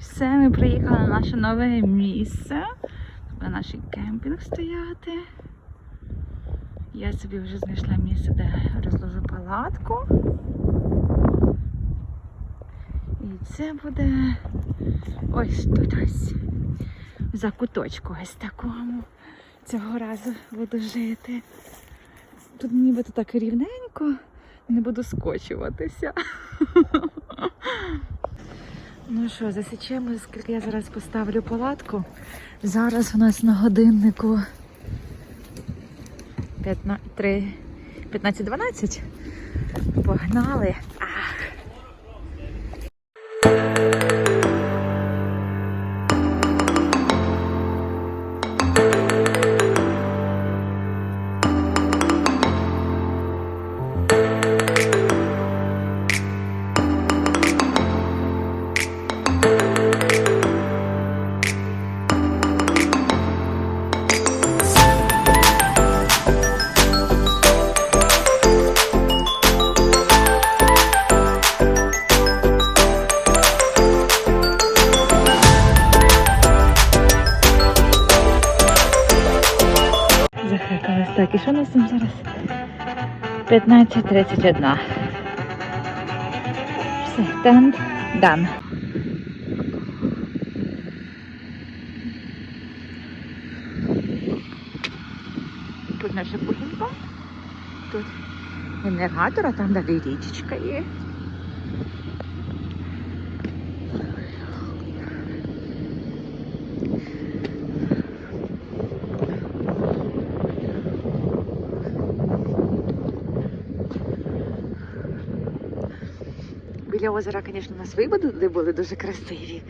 Все, ми приїхали на наше нове місце. Тут наш кемпінг стояти. Я собі вже знайшла місце, де розложу палатку. І це буде ось тут ось. В закуточку ось такому. Цього разу буду жити. Тут нібито так рівненько, не буду скочуватися. Ну що, засічемо, скільки я зараз поставлю палатку. Зараз у нас на годиннику 15-12. Погнали. Ах. Так, і що у нас там зараз? 15.31. Все, тент дан. Тут наша кухонька. Тут генератор, а там далі річечка є. Біля озера, звісно, у нас виводи були дуже красиві.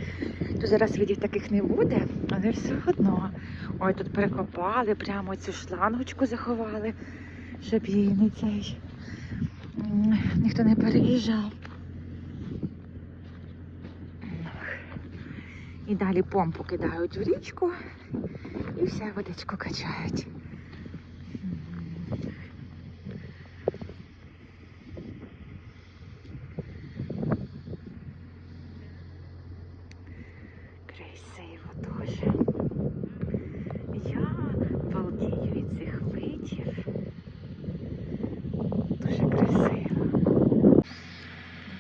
Тут зараз видів таких не буде, але все одно. Ой, тут перекопали, прямо цю шлангочку заховали, щоб її не цей ніхто не переїжджав. І далі помпу кидають в річку і все водичку качають. Красиво дуже. Я балдію від цих видів. Дуже красиво.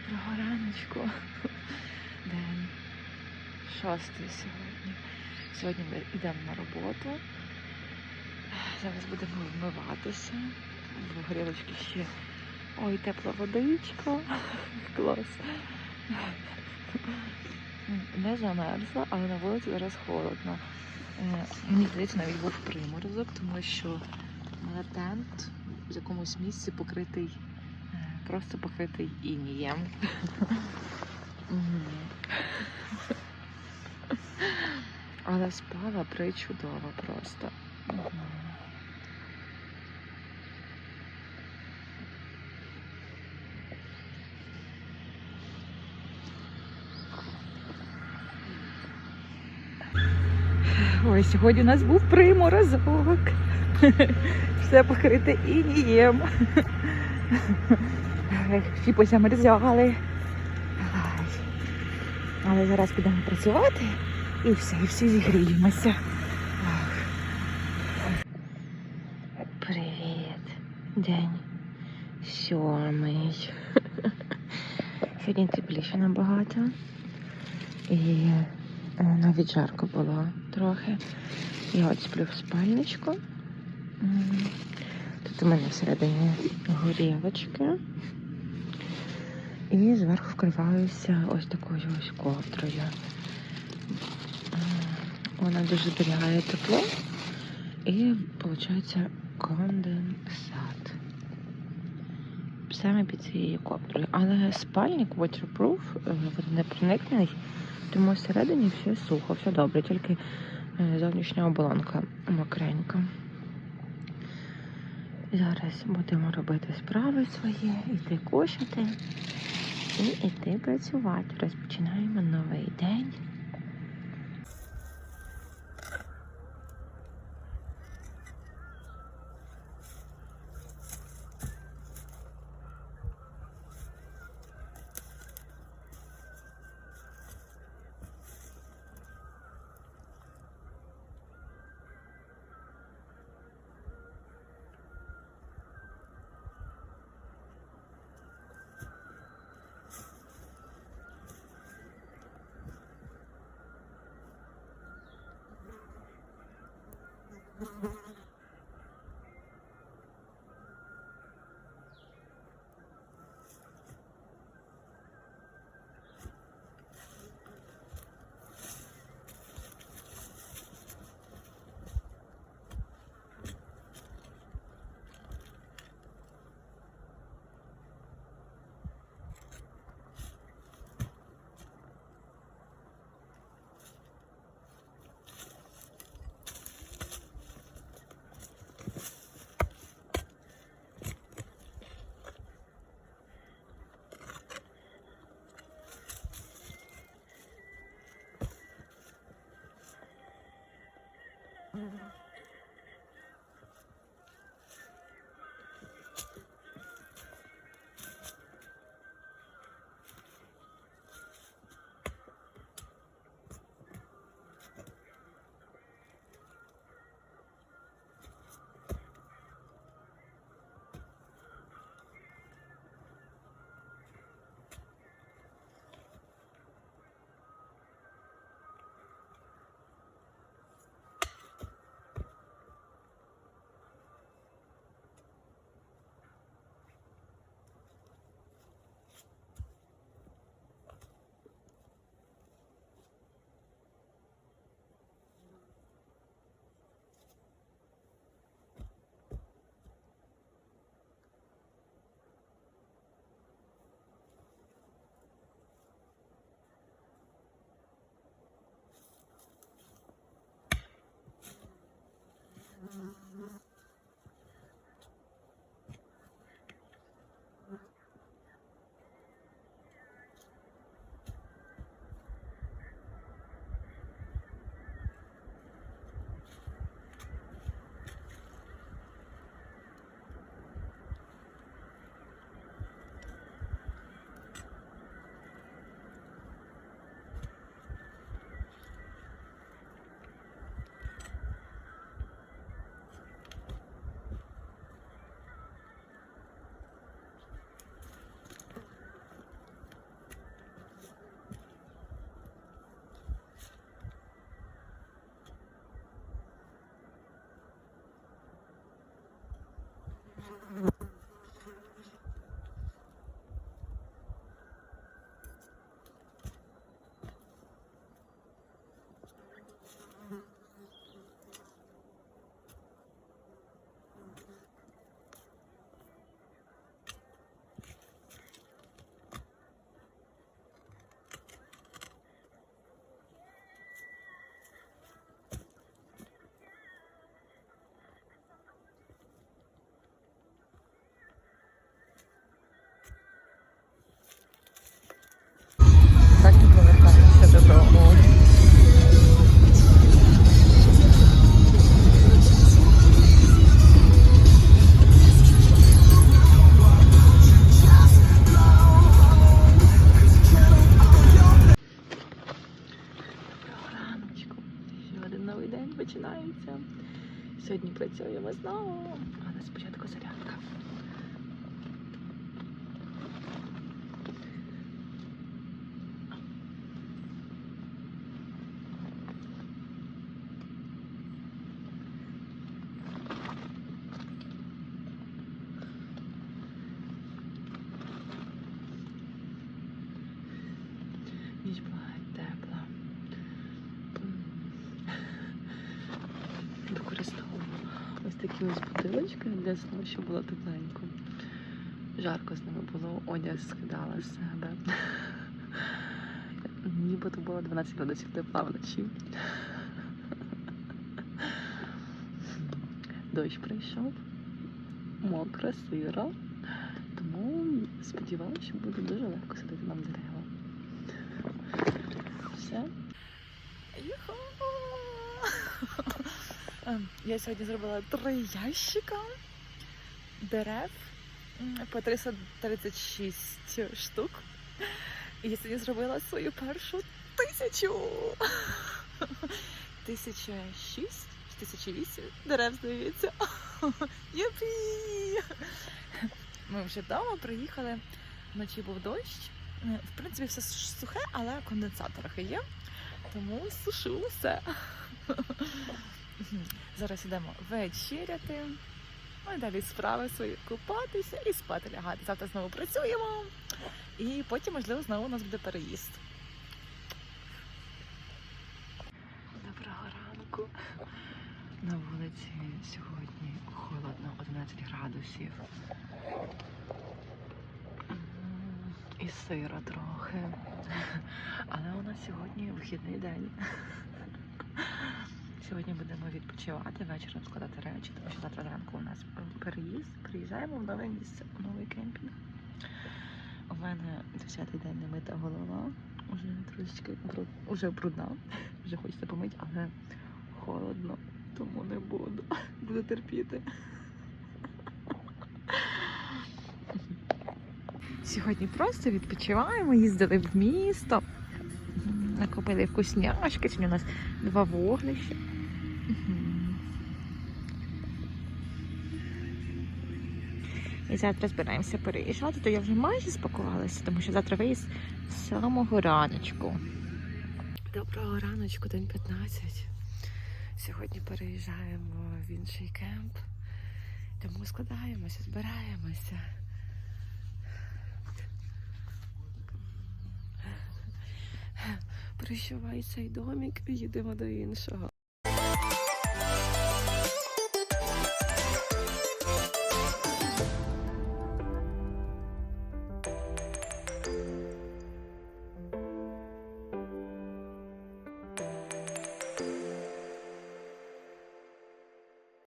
Доброго раночку. День шостий сьогодні. Сьогодні ми йдемо на роботу. Зараз будемо вмиватися. В горілочки ще. Ой, тепла водичка. Клас. Не замерзла, але на вулиці зараз холодно. Е, Мені здається, навіть був приморозок, тому що тент в якомусь місці покритий, е, просто покритий інієм. Але спала причудово просто. Ой, сьогодні у нас був приморозок. Все покрите інієм. Всі позамерзали. Але зараз підемо працювати і все, і всі зігріємося. Привіт. День сьомий. Сьогодні тепліше набагато. І Е, Навіть жарко було трохи. Я от сплю в спальничку. Тут у мене всередині горілочки. І зверху вкриваюся ось такою ось ковдрою. Вона дуже зберігає тепло і виходить конденсат. Саме під цією ковдрою. Але спальник waterproof, е, водонепроникний, тому всередині все сухо, все добре, тільки е, зовнішня оболонка мокренька. Зараз будемо робити справи свої, йти кушати і йти працювати. Розпочинаємо новий день. Mm-hmm. Так новий починається. Сьогодні працюємо знову, але спочатку зарядка. Такі для сну, щоб було тепленько. Жарко з ними було, одяг скидала з себе. Нібито було 12 градусів тепла вночі. Дощ прийшов, мокро, сиро. Тому сподівалася, що буде дуже легко сидіти нам дерева. Все. Юху! Ем, Я сьогодні зробила три ящика дерев по 336 штук. І я сьогодні зробила свою першу тисячу. Тисяча шість, тисяча вісім дерев, здається. Юпі! Ми вже вдома приїхали. Вночі був дощ. В принципі, все сухе, але конденсат трохи є. Тому сушу все. Зараз йдемо вечеряти. І далі справи свої купатися і спати лягати. Завтра знову працюємо. І потім, можливо, знову у нас буде переїзд. Доброго ранку. На вулиці сьогодні холодно, 11 градусів. І сиро трохи. Але у нас сьогодні вихідний день. Сьогодні будемо відпочивати, вечором складати речі, тому що завтра зранку у нас переїзд. Приїжджаємо в нове місце, в новий кемпінг. У мене 10-й день не мита голова. Уже трошечки уже брудна. Вже хочеться помити, але холодно, тому не буду. Буду терпіти. Сьогодні просто відпочиваємо, їздили в місто, М, накупили вкусняшки. У нас два вогнища. І завтра збираємося переїжджати, то я вже майже спакувалася, тому що завтра виїзд з самого раночку. Доброго раночку, день 15. Сьогодні переїжджаємо в інший кемп, тому складаємося, збираємося. Прощавай цей домик і їдемо до іншого.